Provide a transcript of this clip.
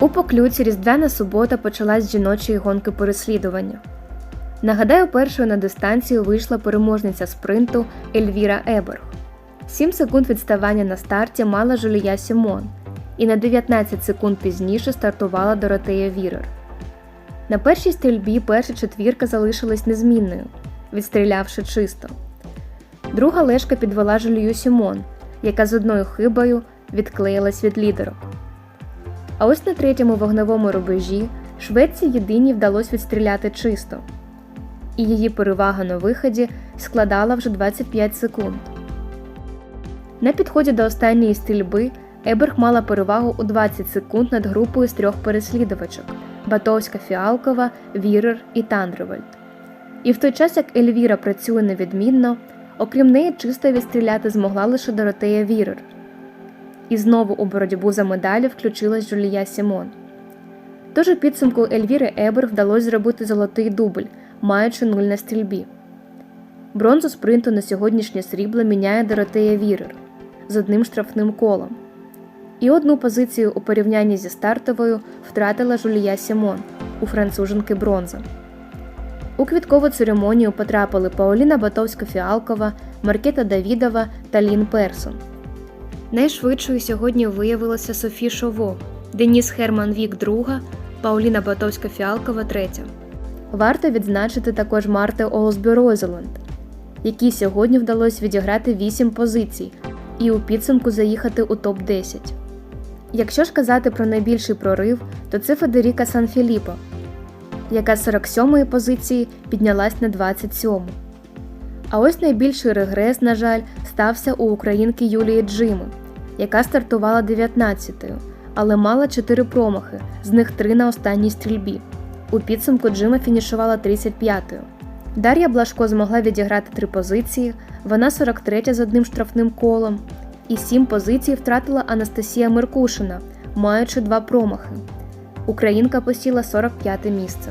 У поклюці різдвяна субота почалась з жіночої гонки переслідування. Нагадаю, першою на дистанцію вийшла переможниця спринту Ельвіра Еберг. 7 секунд відставання на старті мала Жулія Сімон, і на 19 секунд пізніше стартувала Доротея Вірер. На першій стрільбі перша четвірка залишилась незмінною, відстрілявши чисто. Друга лешка підвела Жулію Сімон, яка з одною хибою відклеїлась від лідерок. А ось на третьому вогневому рубежі Швеції єдиній вдалося відстріляти чисто, і її перевага на виході складала вже 25 секунд. На підході до останньої стрільби Еберг мала перевагу у 20 секунд над групою з трьох переслідувачок Батовська Фіалкова, Вірер і Тандревельд. І в той час, як Ельвіра працює невідмінно, окрім неї чисто відстріляти змогла лише Доротея Вірер. І знову у боротьбу за медалі включилась Жулія Сімон. Тож у підсумку Ельвіри Ебер вдалося зробити золотий дубль, маючи нуль на стрільбі. Бронзу спринту на сьогоднішнє срібло міняє Доротея Вірер з одним штрафним колом. І одну позицію у порівнянні зі стартовою втратила Жулія Сімон у француженки бронза. У квіткову церемонію потрапили Пауліна Батовська-Фіалкова, Маркета Давідова та Лін Персон. Найшвидшою сьогодні виявилася Софі Шово, Деніс Херман Вік друга, Пауліна Батовська-Фіалкова третя. Варто відзначити також Марти Олсбі Розеланд, якій сьогодні вдалося відіграти 8 позицій і у підсумку заїхати у топ-10. Якщо ж казати про найбільший прорив, то це Федеріка Санфіліппо, яка з 47-ї позиції піднялась на 27-му. А ось найбільший регрес, на жаль, стався у українки Юлії Джими, яка стартувала 19-ю, але мала 4 промахи, з них 3 на останній стрільбі. У підсумку Джима фінішувала 35-ю. Дар'я Блашко змогла відіграти 3 позиції, вона 43 з одним штрафним колом, і 7 позицій втратила Анастасія Меркушина, маючи 2 промахи. Українка посіла 45 місце.